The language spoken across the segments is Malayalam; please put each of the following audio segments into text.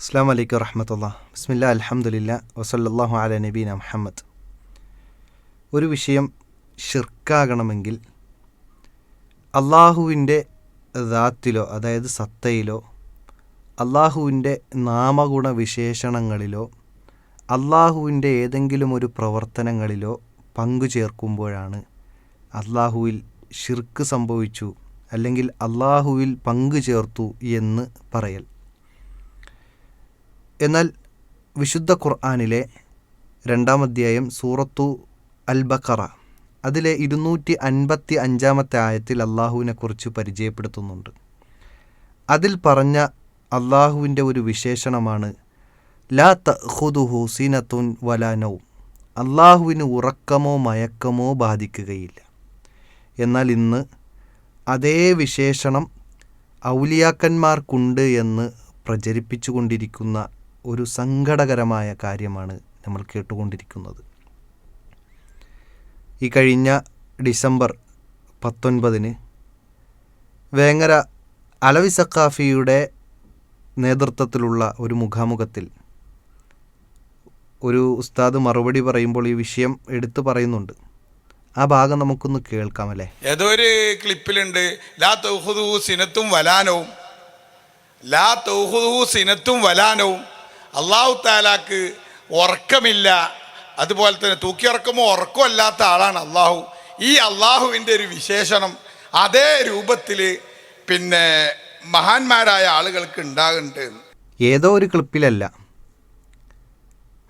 അസ്സാം വലൈക്കും വറഹമത്തല്ല ബിസ്മില്ല അലഹമുല്ല വസല്ലാഹു അല നബീന മുഹമ്മദ് ഒരു വിഷയം ഷിർക്കാകണമെങ്കിൽ അള്ളാഹുവിന്റെ ദാത്തിലോ അതായത് സത്തയിലോ അള്ളാഹുവിന്റെ നാമഗുണ വിശേഷണങ്ങളിലോ അള്ളാഹുവിന്റെ ഏതെങ്കിലും ഒരു പ്രവർത്തനങ്ങളിലോ പങ്കു ചേർക്കുമ്പോഴാണ് അള്ളാഹുവിൽ ഷിർക്ക് സംഭവിച്ചു അല്ലെങ്കിൽ അള്ളാഹുവിൽ പങ്കു ചേർത്തു എന്ന് പറയൽ. എന്നാൽ വിശുദ്ധ ഖുർആാനിലെ രണ്ടാം അധ്യായം സൂറത്തു അൽ ബക്കറ അതിലെ ഇരുന്നൂറ്റി അൻപത്തി അഞ്ചാമത്തെ ആയത്തിൽ അള്ളാഹുവിനെക്കുറിച്ച് പരിചയപ്പെടുത്തുന്നുണ്ട്. അതിൽ പറഞ്ഞ അള്ളാഹുവിന്റെ ഒരു വിശേഷണമാണ് ലാ തഹുദുഹു സീനത്തുൻ വലാനൗ അള്ളാഹുവിന് ഉറക്കമോ മയക്കമോ ബാധിക്കുകയില്ല. എന്നാൽ ഇന്ന് അതേ വിശേഷണം ഔലിയാക്കന്മാർക്കുണ്ട് എന്ന് പ്രചരിപ്പിച്ചുകൊണ്ടിരിക്കുന്ന ഒരു സങ്കടകരമായ കാര്യമാണ് നമ്മൾ കേട്ടുകൊണ്ടിരിക്കുന്നത്. ഈ കഴിഞ്ഞ ഡിസംബർ പത്തൊൻപതിന് വേങ്ങര അലവി സക്കാഫിയുടെ നേതൃത്വത്തിലുള്ള ഒരു മുഖാമുഖത്തിൽ ഒരു ഉസ്താദ് മറുപടി പറയുമ്പോൾ ഈ വിഷയം എടുത്തു പറയുന്നുണ്ട്. ആ ഭാഗം നമുക്കൊന്ന് കേൾക്കാം അല്ലേ ഏതോ ഒരു ക്ലിപ്പിലുണ്ട് ലാ തൗഹുദു സിനത്തും വലാനവും. ലാ തൗഹുദു സിനത്തും വലാനവും. അള്ളാഹു താലാക്ക് ഉറക്കമില്ല. അതുപോലെ തന്നെ തൂക്കിയുറക്കമോ ഉറക്കമോ അല്ലാത്ത ആളാണ് അള്ളാഹു. ഈ അള്ളാഹുവിന്റെ ഒരു വിശേഷണം അതേ രൂപത്തിൽ പിന്നെ മഹാന്മാരായ ആളുകൾക്ക് ഉണ്ടാകുന്നുണ്ട് ഏതോ ഒരു ക്ലിപ്പിലല്ല.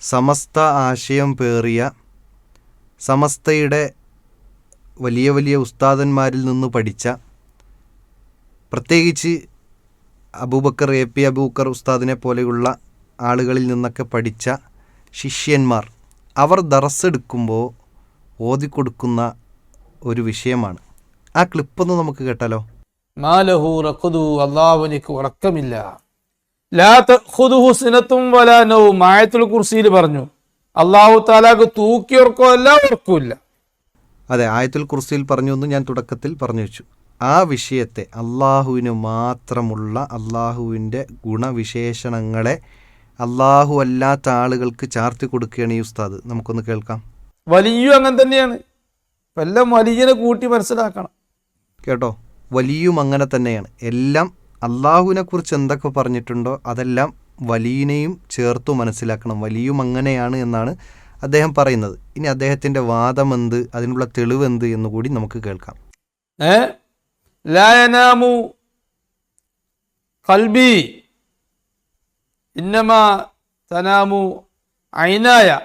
സമസ്ത ആശയം പേറിയ സമസ്തയുടെ വലിയ വലിയ ഉസ്താദന്മാരിൽ നിന്ന് പഠിച്ച പ്രത്യേകിച്ച് അബൂബക്കർ എ പി അബൂബക്കർ ഉസ്താദിനെ പോലെയുള്ള ആളുകളിൽ നിന്നൊക്കെ പഠിച്ച ശിഷ്യന്മാർ അവർ ദറസ്സെടുക്കുമ്പോൾ ഓതിക്കൊടുക്കുന്ന ഒരു വിഷയമാണ്. ആ ക്ലിപ്പൊന്ന് നമുക്ക് കേട്ടാലോ? മാലഹു റഖുദു അള്ളാഹുവിനിക്ക് ഉറക്കമില്ല. കുർസിയിൽ പറഞ്ഞു അള്ളാഹു താലാക്ക് ഉറക്കില്ല. അതെ ആയത്തുൽ കുർസിയിൽ പറഞ്ഞു എന്ന് ഞാൻ തുടക്കത്തിൽ പറഞ്ഞു വെച്ചു. ആ വിഷയത്തെ അള്ളാഹുവിന് മാത്രമുള്ള അള്ളാഹുവിന്റെ ഗുണവിശേഷണങ്ങളെ അള്ളാഹു അല്ലാത്ത ആളുകൾക്ക് ചാർത്തി കൊടുക്കുകയാണ് ഈ ഉസ്താദ്. നമുക്കൊന്ന് കേൾക്കാം. വലിയും അങ്ങനെ തന്നെയാണ്. എല്ലാം വലിയനെ കൂട്ടി മനസ്സിലാക്കണം. കേട്ടോ? വലിയും അങ്ങനെ തന്നെയാണ്. എല്ലാം അള്ളാഹുവിനെ കുറിച്ച് എന്തൊക്കെ പറഞ്ഞിട്ടുണ്ടോ അതെല്ലാം വലിയനെയും ചേർത്തു മനസ്സിലാക്കണം. വലിയും അങ്ങനെയാണ് എന്നാണ് അദ്ദേഹം പറയുന്നത്. ഇനി അദ്ദേഹത്തിന്റെ വാദം എന്ത് അതിനുള്ള തെളിവ് എന്ത് എന്ന് കൂടി നമുക്ക് കേൾക്കാം. ഏ? ലായനാമു കൽബി. ഇന്നമ തനാമു ഐനായ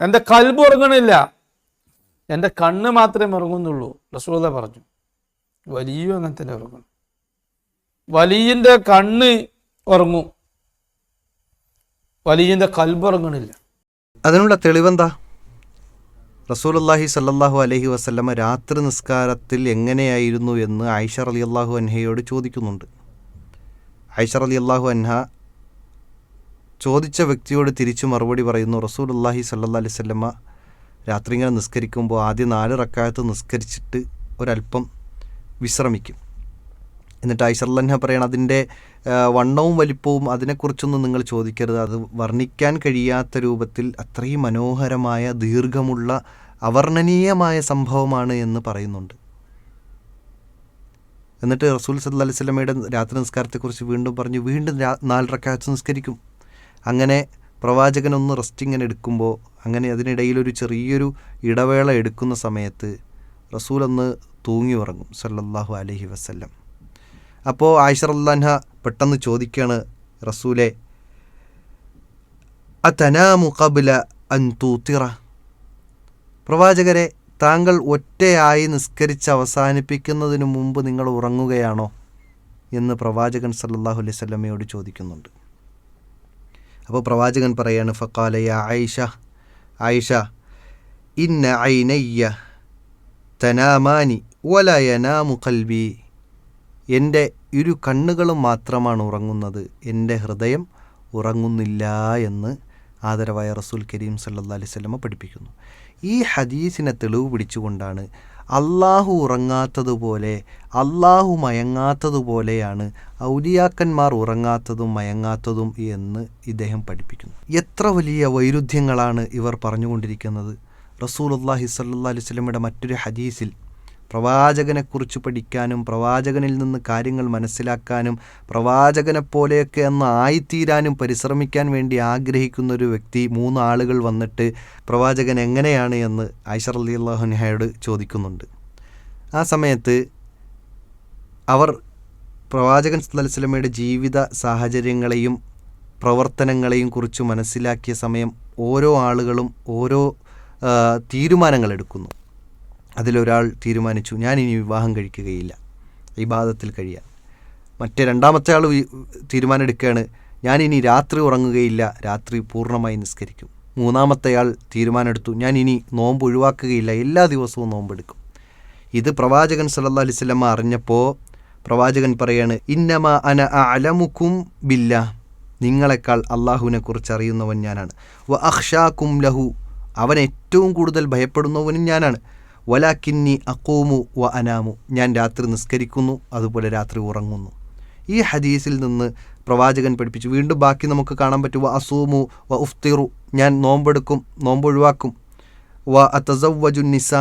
എന്റെ കൽബ് ഉറങ്ങണില്ല. എന്റെ കണ്ണ് മാത്രമേ ഉറങ്ങുന്നുള്ളൂ. റസൂല പറഞ്ഞു. വലിയ അങ്ങനെ തന്നെ ഉറങ്ങണം. വലിയന്റെ കണ്ണ് ഉറങ്ങും. വലിയന്റെ കൽബ് ഉറങ്ങണില്ല. അതിനുള്ള തെളിവെന്താ? റസൂലുള്ളാഹി സല്ലാഹു അലഹി വസ്ലമ രാത്രി നിസ്കാരത്തിൽ എങ്ങനെയായിരുന്നു എന്ന് ആയിഷ അലി അള്ളാഹു അൻഹയോട് ചോദിക്കുന്നുണ്ട്. ആയിഷ അലി അള്ളാഹു അൻഹ ചോദിച്ച വ്യക്തിയോട് തിരിച്ചു മറുപടി പറയുന്നു റസൂലുള്ളാഹി അള്ളാഹി അലൈഹി വസല്ലമ രാത്രി ഇങ്ങനെ നിസ്കരിക്കുമ്പോൾ ആദ്യം നാല് റക്കായത്ത് നിസ്കരിച്ചിട്ട് ഒരല്പം വിശ്രമിക്കും. എന്നിട്ട് ഐഷർലൻഹ പറയണം അതിന്റെ വണ്ണവും വലിപ്പവും അതിനെക്കുറിച്ചൊന്നും നിങ്ങൾ ചോദിക്കരുത്. അത് വർണിക്കാൻ കഴിയാത്ത രൂപത്തിൽ അത്രയും മനോഹരമായ ദീർഘമുള്ള അവർണനീയമായ സംഭവമാണ് എന്ന് പറയുന്നുണ്ട്. എന്നിട്ട് റസൂൽ സല്ലാ അലൈഹി രാത്രി നിസ്കാരത്തെക്കുറിച്ച് വീണ്ടും പറഞ്ഞു വീണ്ടും നാല് നിസ്കരിക്കും. അങ്ങനെ പ്രവാചകൻ ഒന്ന് റെസ്റ്റ് ഇങ്ങനെ എടുക്കുമ്പോൾ അങ്ങനെ അതിനിടയിലൊരു ചെറിയൊരു ഇടവേള എടുക്കുന്ന സമയത്ത് റസൂൽ ഒന്ന് തൂങ്ങി ഉറങ്ങും സല്ലല്ലാഹു അലഹി വസ്ല്ലം. അപ്പോൾ ആയിഷ അള്ളാൻഹ പെട്ടെന്ന് ചോദിക്കുകയാണ് റസൂലെ അതനാമു കബില അൻ തൂത്തിറ? പ്രവാചകരെ താങ്കൾ ഒറ്റയായി നിസ്കരിച്ച് അവസാനിപ്പിക്കുന്നതിന് മുമ്പ് നിങ്ങൾ ഉറങ്ങുകയാണോ? എന്ന് പ്രവാചകൻ സല്ലാഹു അലൈഹി സ്വല്ലമയോട് ചോദിക്കുന്നുണ്ട്. അപ്പോൾ പ്രവാചകൻ പറയാണ് ഫക്കാലയ ആയിഷ ആയിഷ ഇന്ന ഐനയ്യ തനാമാനി വലയനാമു കൽബി എന്റെ ഇരു കണ്ണുകളും മാത്രമാണ് ഉറങ്ങുന്നത്. എന്റെ ഹൃദയം ഉറങ്ങുന്നില്ല എന്ന് ആദരവായ റസൂൽ കരീം സല്ലല്ലാഹു അലൈഹി വസല്ലമ പഠിപ്പിക്കുന്നു. ഈ ഹദീസിനെ തെളിവ് പിടിച്ചുകൊണ്ടാണ് അള്ളാഹു ഉറങ്ങാത്തതുപോലെ അള്ളാഹു മയങ്ങാത്തതുപോലെയാണ് ഔലിയാക്കന്മാർ ഉറങ്ങാത്തതും മയങ്ങാത്തതും എന്ന് ഇദ്ദേഹം പഠിപ്പിക്കുന്നു. എത്ര വലിയ വൈരുദ്ധ്യങ്ങളാണ് ഇവർ പറഞ്ഞുകൊണ്ടിരിക്കുന്നത്. റസൂൽ അള്ളാഹി സല്ലാ അലൈവലമിയുടെ മറ്റൊരു ഹദീസിൽ പ്രവാചകനെക്കുറിച്ച് പഠിക്കാനും പ്രവാചകനിൽ നിന്ന് കാര്യങ്ങൾ മനസ്സിലാക്കാനും പ്രവാചകനെ പോലെയൊക്കെ എന്ന് ആയിത്തീരാനും പരിശ്രമിക്കാൻ വേണ്ടി ആഗ്രഹിക്കുന്ന ഒരു വ്യക്തി മൂന്ന് ആളുകൾ വന്നിട്ട് പ്രവാചകൻ എങ്ങനെയാണ് എന്ന് ഐഷർ അലി അള്ളാഹുനഹയോട് ചോദിക്കുന്നുണ്ട്. ആ സമയത്ത് അവർ പ്രവാചകൻ സ്വലമയുടെ ജീവിത സാഹചര്യങ്ങളെയും പ്രവർത്തനങ്ങളെയും കുറിച്ച് മനസ്സിലാക്കിയ സമയം ഓരോ ആളുകളും ഓരോ തീരുമാനങ്ങൾ എടുക്കുന്നു അതിലൊരാൾ തീരുമാനിച്ചു ഞാൻ ഇനി വിവാഹം കഴിക്കുകയില്ല. ഇബാദത്തിൽ കഴിയാൻ. മറ്റേ രണ്ടാമത്തെ ആൾ തീരുമാനമെടുക്കുകയാണ് ഞാൻ ഇനി രാത്രി ഉറങ്ങുകയില്ല രാത്രി പൂർണമായി നിസ്കരിക്കും. മൂന്നാമത്തെ ആൾ തീരുമാനമെടുത്തു ഞാൻ ഇനി നോമ്പ് ഒഴിവാക്കുകയില്ല എല്ലാ ദിവസവും നോമ്പെടുക്കും. ഇത് പ്രവാചകൻ സല്ലല്ലാഹു അലൈഹി വസല്ലമ അറിഞ്ഞപ്പോൾ പ്രവാചകൻ പറയാണ് ഇന്നമ അന അലമുക്കും ബില്ല നിങ്ങളെക്കാൾ അള്ളാഹുവിനെ കുറിച്ച് അറിയുന്നവൻ ഞാനാണ്. വ അഹ്ഷാ കും ലഹു. അവൻ ഏറ്റവും കൂടുതൽ ഭയപ്പെടുന്നവനും ഞാനാണ്. വലാക്കിന്നി അക്കൂമു വ അനാമു. ഞാൻ രാത്രി നിസ്കരിക്കുന്നു അതുപോലെ രാത്രി ഉറങ്ങുന്നു. ഈ ഹദീസിൽ നിന്ന് പ്രവാചകൻ പഠിപ്പിച്ചു. വീണ്ടും ബാക്കി നമുക്ക് കാണാൻ പറ്റും. വ അസൂമു വ ഉഫ്തിറു. ഞാൻ നോമ്പെടുക്കും നോമ്പൊഴിവാക്കും വ അത്തസവ്വജു നിസ.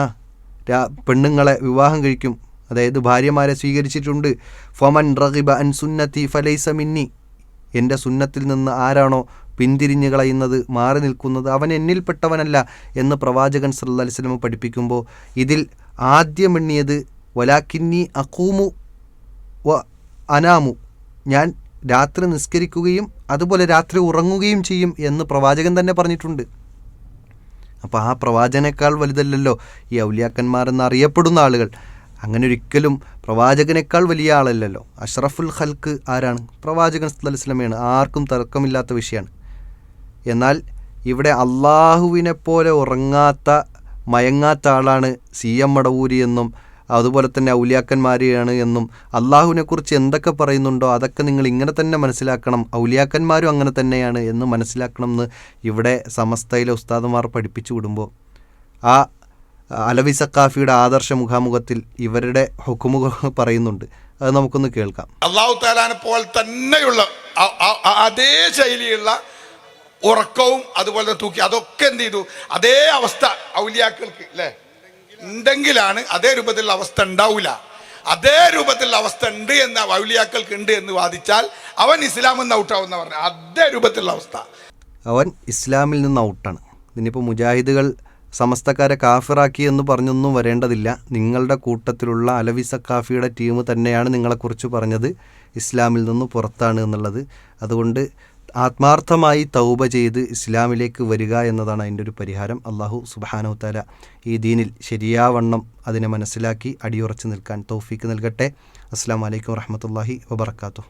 പെണ്ണുങ്ങളെ വിവാഹം കഴിക്കും. അതായത് ഭാര്യമാരെ സ്വീകരിച്ചിട്ടുണ്ട്. ഫമൻ റഗിബ അൻ സുന്നത്തി ഫലൈസ മിന്നി. എന്റെ സുന്നത്തിൽ നിന്ന് ആരാണോ പിന്തിരിഞ്ഞു കളയുന്നത് മാറി നിൽക്കുന്നത് അവൻ എന്നിൽപ്പെട്ടവനല്ല എന്ന് പ്രവാചകൻ സല്ലല്ലാഹു അലൈഹി വസല്ലം പഠിപ്പിക്കുമ്പോൾ ഇതിൽ ആദ്യം എണ്ണിയത് വലാക്കിന്നി അക്കൂമു വ അനാമു. ഞാൻ രാത്രി നിസ്കരിക്കുകയും അതുപോലെ രാത്രി ഉറങ്ങുകയും ചെയ്യും എന്ന് പ്രവാചകൻ തന്നെ പറഞ്ഞിട്ടുണ്ട്. അപ്പോൾ ആ പ്രവാചകനേക്കാൾ വലുതല്ലല്ലോ ഈ ഔലിയാക്കന്മാരെന്ന് അറിയപ്പെടുന്ന ആളുകൾ. അങ്ങനെ ഒരിക്കലും പ്രവാചകനേക്കാൾ വലിയ ആളല്ലല്ലോ. അഷ്റഫുൽ ഖൽക്ക് ആരാണ്? പ്രവാചകൻ വസല്ലമയാണ്. ആർക്കും തർക്കമില്ലാത്ത വിഷയമാണ്. എന്നാൽ ഇവിടെ അള്ളാഹുവിനെ പോലെ ഉറങ്ങാത്ത മയങ്ങാത്ത ആളാണ് സി എം മടവൂരി എന്നും അതുപോലെ തന്നെ ഔലിയാക്കന്മാരെയാണ് എന്നും അള്ളാഹുവിനെക്കുറിച്ച് എന്തൊക്കെ പറയുന്നുണ്ടോ അതൊക്കെ നിങ്ങൾ ഇങ്ങനെ തന്നെ മനസ്സിലാക്കണം. ഔലിയാക്കന്മാരും അങ്ങനെ തന്നെയാണ് എന്ന് മനസ്സിലാക്കണം എന്ന് ഇവിടെ സമസ്തയിലെ ഉസ്താദുമാർ പഠിപ്പിച്ചു വിടുമ്പോൾ. ആ അലവി സക്കാഫിയുടെ ആദർശ മുഖാമുഖത്തിൽ ഇവരുടെ ഹുക്കുമുഖ പറയുന്നുണ്ട്. അത് നമുക്കൊന്ന് കേൾക്കാം. അള്ളാഹു താലാനെ പോലെ തന്നെയുള്ള അതേ ശൈലിയുള്ള ഉറക്കവും അതുപോലെ തന്നെ തൂക്കി അതൊക്കെ എന്ത് ചെയ്തു? അതേ അവസ്ഥ ഔലിയാക്കൾക്ക് അല്ലേ ഉണ്ടെങ്കിലാണ് അതേ രൂപത്തിലുള്ള അവസ്ഥ ഉണ്ടാവില്ല അതേ രൂപത്തിലുള്ള അവസ്ഥ ഉണ്ട് എന്ന് ഔലിയാക്കൾക്ക് ഉണ്ട് എന്ന് വാദിച്ചാൽ അവൻ ഇസ്ലാമിൽ നിന്ന് ഔട്ടാവുന്ന പറഞ്ഞു അതേ രൂപത്തിലുള്ള അവസ്ഥ. അവൻ ഇസ്ലാമിൽ നിന്ന് ഔട്ടാണ്. ഇനിയിപ്പോൾ മുജാഹിദുകൾ സമസ്തക്കാരെ കാഫിറാക്കി എന്ന് പറഞ്ഞൊന്നും വരേണ്ടതില്ല. നിങ്ങളുടെ കൂട്ടത്തിലുള്ള അലവി സക്കാഫിയുടെ ടീം തന്നെയാണ് നിങ്ങളെക്കുറിച്ച് പറഞ്ഞത്. ഇസ്ലാമിൽ നിന്ന് പുറത്താണ് എന്നുള്ളത്. അതുകൊണ്ട് ആത്മാർത്ഥമായി തൗബ ചെയ്ത് ഇസ്ലാമിലേക്ക് വരിക എന്നതാണ് അതിന്റെ ഒരു പരിഹാരം. അള്ളാഹു താല ഈ ദീനിൽ ശരിയാവണ്ണം അതിനെ മനസ്സിലാക്കി അടിയുറച്ച് നിൽക്കാൻ തൗഫീക്ക് നൽകട്ടെ. അസ്സാം വലൈക്കും വറഹമത്തല്ലാഹി വബർക്കാത്തു